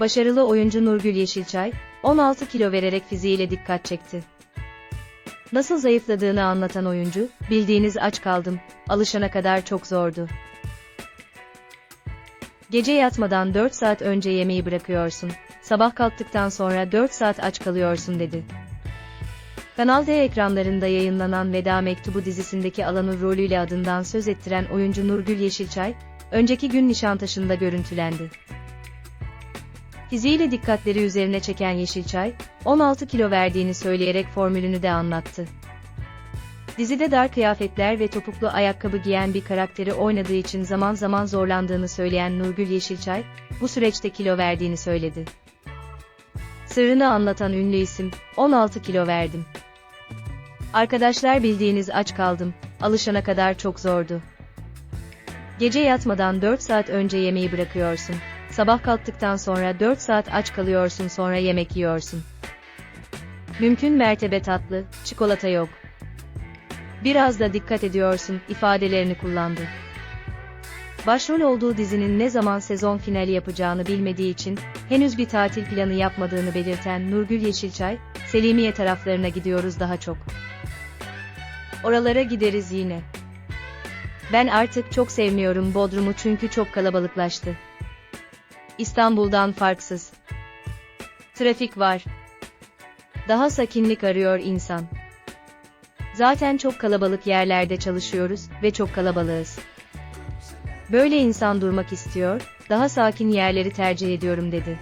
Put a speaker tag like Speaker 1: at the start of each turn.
Speaker 1: Başarılı oyuncu Nurgül Yeşilçay, 16 kilo vererek fiziğiyle dikkat çekti. Nasıl zayıfladığını anlatan oyuncu, bildiğiniz aç kaldım, alışana kadar çok zordu. Gece yatmadan 4 saat önce yemeği bırakıyorsun, sabah kalktıktan sonra 4 saat aç kalıyorsun dedi. Kanal D ekranlarında yayınlanan Veda Mektubu dizisindeki Alanur rolüyle adından söz ettiren oyuncu Nurgül Yeşilçay, önceki gün Nişantaşı'nda görüntülendi. Fiziğiyle dikkatleri üzerine çeken Yeşilçay, 16 kilo verdiğini söyleyerek formülünü de anlattı. Dizide dar kıyafetler ve topuklu ayakkabı giyen bir karakteri oynadığı için zaman zaman zorlandığını söyleyen Nurgül Yeşilçay, bu süreçte kilo verdiğini söyledi. Sırrını anlatan ünlü isim, 16 kilo verdim. Arkadaşlar bildiğiniz aç kaldım, alışana kadar çok zordu. Gece yatmadan 4 saat önce yemeği bırakıyorsun. Sabah kalktıktan sonra 4 saat aç kalıyorsun sonra yemek yiyorsun. Mümkün mertebe tatlı, çikolata yok. Biraz da dikkat ediyorsun ifadelerini kullandı. Başrol olduğu dizinin ne zaman sezon finali yapacağını bilmediği için henüz bir tatil planı yapmadığını belirten Nurgül Yeşilçay, Selimiye taraflarına gidiyoruz daha çok. Oralara gideriz yine. Ben artık çok sevmiyorum Bodrum'u çünkü çok kalabalıklaştı. İstanbul'dan farksız. Trafik var. Daha sakinlik arıyor insan. Zaten çok kalabalık yerlerde çalışıyoruz ve çok kalabalığız. Böyle insan durmak istiyor, daha sakin yerleri tercih ediyorum dedi.